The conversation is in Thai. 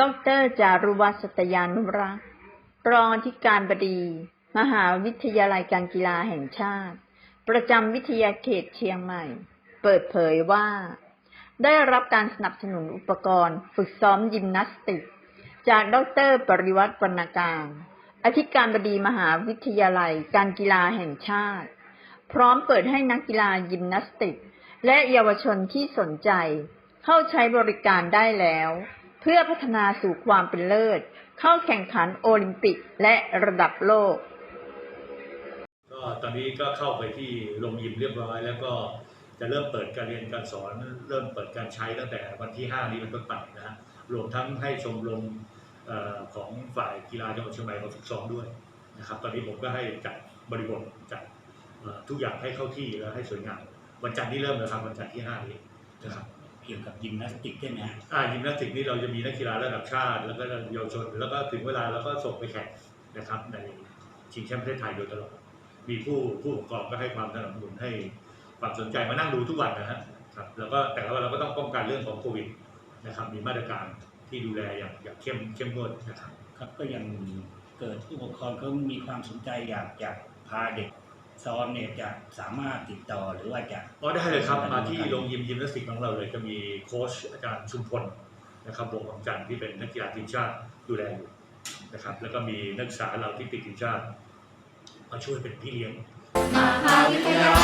ดรจารุวัฒสตยานุรักษ์รองอธิการบดี มหาวิทยาลัยการกีฬาแห่งชาติ ประจำวิทยาเขตเชียงใหม่ เปิดเผยว่า ได้รับการสนับสนุนอุปกรณ์ ฝึกซ้อมยิมนาสติก จากดรปริวัติวรรณการ อธิการบดีมหาวิทยาลัยการกีฬาแห่งชาติ พร้อมเปิดให้นักกีฬายิมนาสติก และเยาวชนที่สนใจ เข้าใช้บริการได้แล้ว เพื่อพัฒนาสู่ความเป็นเลิศ เข้าแข่งขันโอลิมปิกและระดับโลก ก็ตอนนี้ก็เข้าไปที่โรงยิมเรียบร้อยแล้วก็จะเริ่มเปิดการเรียนการสอนเริ่มเปิดการใช้ตั้งแต่วันที่ 5 นี้เป็นต้นไปนะฮะรวมทั้งให้ชมรมของฝ่ายกีฬาจังหวัดเชียงใหม่มาฝึกซ้อมด้วยนะครับ ตอนนี้ผมก็ให้จัดบริบทจัดทุกอย่างให้เข้าที่แล้วให้สวยงามวันจันทร์ที่เริ่มนะครับวันจันทร์ที่ 5 นี้นะครับ เกี่ยวกับยิมนาสติกใช่ไหมฮะอ่ายิมนาสติกนี่เราจะมีนักกีฬาระดับชาติ แล้วก็เยาวชน แล้วก็ถึงเวลาเราก็ส่งไปแข่งนะครับในชิงแชมป์ประเทศไทยโดยตลอดมีผู้ผู้ปกครองก็ให้ความสนับสนุนให้ความสนใจมานั่งดูทุกวันนะฮะครับแล้วก็แต่ว่าเราก็ต้องป้องกันเรื่องของโควิดนะครับมีมาตรการที่ดูแลอย่างอย่างเข้มเข้มงวดนะครับครับก็ยังเกิดผู้ปกครองเขามีความสนใจอยากอยากพาเด็ก ซ้อมเนี่ยจะสามารถติดต่อหรือว่าจะอ๋อได้เลยครับมาที่โรงยิมยิมนาสติกของเราเลย จะมีโค้ชอาจารย์ชุมพลนะครับวงของจันทร์ที่เป็นนักกีฬาทีมชาติดูแลอยู่นะครับ แล้วก็มีนักศึกษาเราที่ติดทีมชาติ มาช่วยเป็นพี่เลี้ยงมหาวิทยาลั